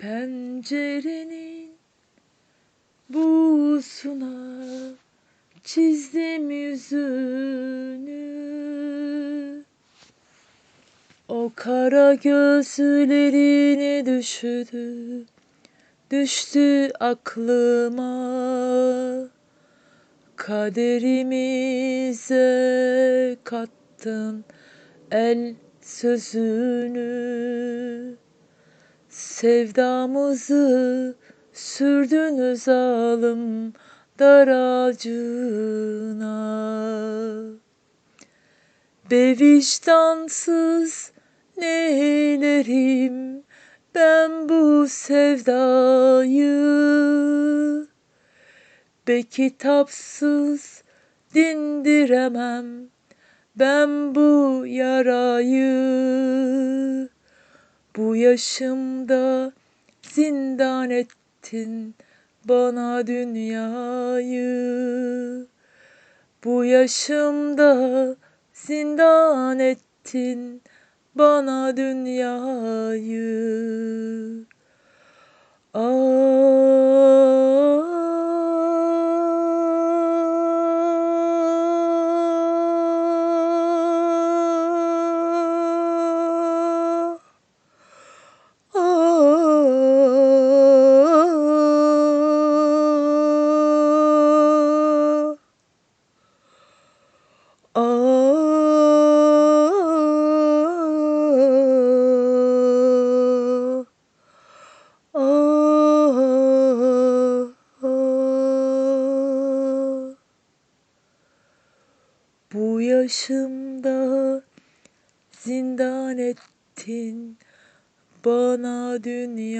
Pencerenin buğusuna çizdim yüzünü. O kara gözlerini düştü, düştü aklıma. Kaderimize kattın el sözünü Sevdamızı sürdün zalim dar ağacına. Be vicdansız neylerim ben bu sevdayı. Be kitapsız dindiremem ben bu yarayı Bu yaşımda zindan ettin bana dünyayı. Bu yaşımda zindan ettin bana dünyayı Bu yaşımda zindan ettin. Bana dünya